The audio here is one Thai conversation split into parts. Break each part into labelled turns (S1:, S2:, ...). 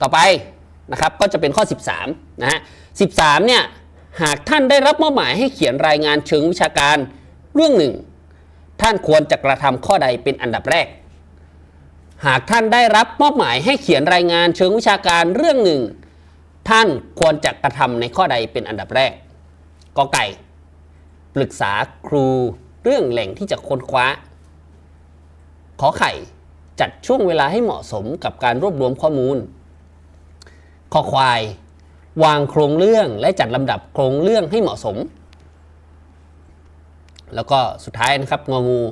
S1: ต่อไปนะครับก็จะเป็นข้อ 13นะฮะ13เนี่ยหากท่านได้รับมอบหมายให้เขียนรายงานเชิงวิชาการเรื่องหนึ่ง ท่านควรจะกระทำข้อใดเป็นอันดับแรก หากท่านได้รับมอบหมายให้เขียนรายงานเชิงวิชาการเรื่องหนึ่ง ท่านควรจะกระทำในข้อใดเป็นอันดับแรกกอไก่ ปรึกษาครูเรื่องแหล่งที่จะค้นคว้า ขอไข่จัดช่วงเวลาให้เหมาะสมกับการรวบรวมข้อมูล อควาย วางโครงเรื่องและจัดลำดับโครงเรื่องให้เหมาะสม แล้วก็สุดท้ายนะครับงองู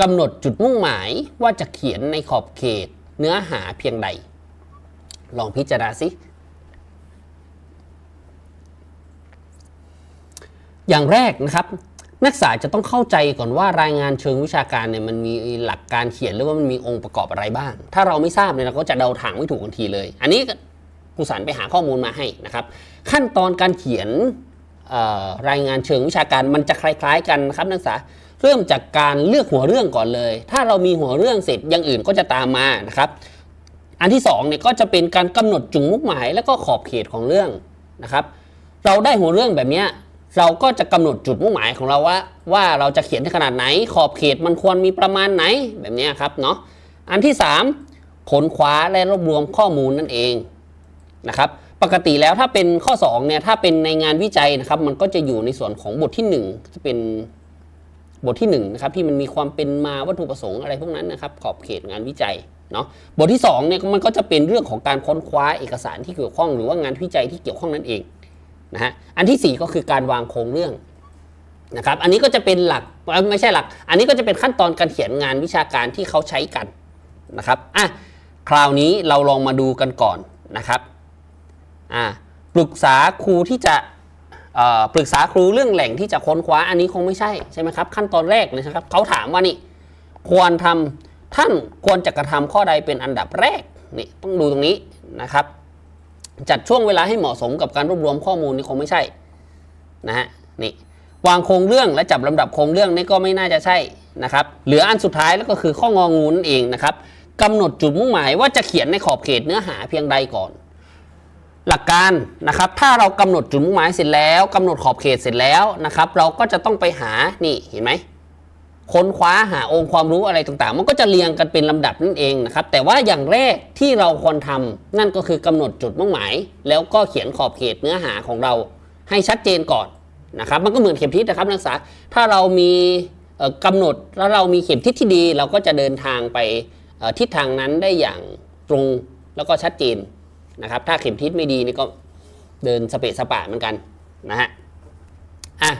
S1: กำหนดจุดมุ่งหมายว่าจะเขียนในขอบเขตเนื้อหาเพียงใด ลองพิจารณาสิอย่างแรกนะครับนักศึกษาจะต้องเข้าใจก่อนว่ารายงานเชิงวิชาการเนี่ยมันมีหลักการเขียนหรือว่ามันมีองค์ประกอบอะไรบ้าง ถ้าเราไม่ทราบเนี่ยเราก็จะเดาทางไม่ถูกทันทีเลย อันนี้ ครูสารไปหาข้อมูลมาให้นะครับ ขั้นตอนการเขียนรายงานเชิงวิชาการมันจะคล้ายๆ กันนะครับนักศึกษาเริ่มจากการเลือกหัวเรื่องก่อนเลย ถ้าเรามีหัวเรื่องเสร็จอย่างอื่นก็จะตามมานะครับ อันที่สองเนี่ยก็จะเป็นการกำหนดจุดมุ่งหมาย และก็ขอบเขตของเรื่องนะครับ เราได้หัวเรื่องแบบนี้เราก็จะกำหนดจุดมุ่งหมายของเราว่าว่าเราจะเขียนขนาดไหน ขอบเขตมันควรมีประมาณไหนแบบนี้ครับเนาะอันที่สามค้นคว้าและรวบรวมข้อมูลนั่นเอง นะครับปกติแล้วถ้าเป็นข้อ2เนี่ยถ้าเป็นในงานวิจัยนะครับ มันก็จะอยู่ในส่วนของบทที่ 1 จะเป็นบทที่1นะครับที่มันมีความเป็นมาวัตถุประสงค์อะไรพวกนั้นนะครับ ขอบเขตงานวิจัยเนาะบทที่2เนี่ยมันก็จะเป็นเรื่องของการค้นคว้าเอกสารที่เกี่ยวข้อง หรือว่างานวิจัยที่เกี่ยวข้องนั่นเองนะฮะอันที่ 4 ก็คือการวางโครงเรื่องนะครับอันนี้ก็จะเป็นหลักไม่ใช่หลัก อันนี้ก็จะเป็นขั้นตอนการเขียนงานวิชาการที่เขาใช้กันนะครับอะคราวนี้เราลองมาดูกันก่อนนะครับ อ่าปรึกษาครูที่จะปรึกษาครูเรื่องแหล่งที่จะค้นคว้าอันนี้คงไม่ใช่ใช่ไหมครับขั้นตอนแรกเลยนะครับเขาถามว่านี่ควรทำท่านควรจะกระทำข้อใดเป็นอันดับแรกนี่ต้องดูตรงนี้นะครับ จัดช่วงเวลาให้เหมาะสมกับการรวบรวมข้อมูลนี่คงไม่ใช่นะฮะนี่วางโครงเรื่องและจับลำดับโครงเรื่องนี่ก็ไม่น่าจะใช่นะครับเหลืออันสุดท้ายแล้วก็คือข้ององูนั่นเองนะครับกำหนดจุดมุ่งหมายว่าจะเขียนในขอบเขตเนื้อหาเพียงใดก่อน หลักการนะครับ ถ้าเรากำหนดจุดมุ่งหมายเสร็จแล้วกำหนดขอบเขตเสร็จแล้วนะครับ เราก็จะต้องไปหานี่เห็นไหมค้นคว้าหาองค์ความรู้อะไรต่างๆ มันก็จะเรียงกันเป็นลำดับนั่นเองนะครับ แต่ว่าอย่างแรกที่เราควรทำนั่นก็คือกำหนดจุดมุ่งหมาย แล้วก็เขียนขอบเขตเนื้อหาของเราให้ชัดเจนก่อนนะครับ มันก็เหมือนเข็มทิศนะครับนักศึกษาถ้าเรามีเอ่อกำหนดแล้วเรามีเข็มทิศที่ดี เราก็จะเดินทางไปทิศทางนั้นได้อย่างตรงแล้วก็ชัดเจน นะครับ ถ้าเข็มทิศไม่ดีนี่ก็เดินสเปะสปะเหมือนกันนะฮะอะ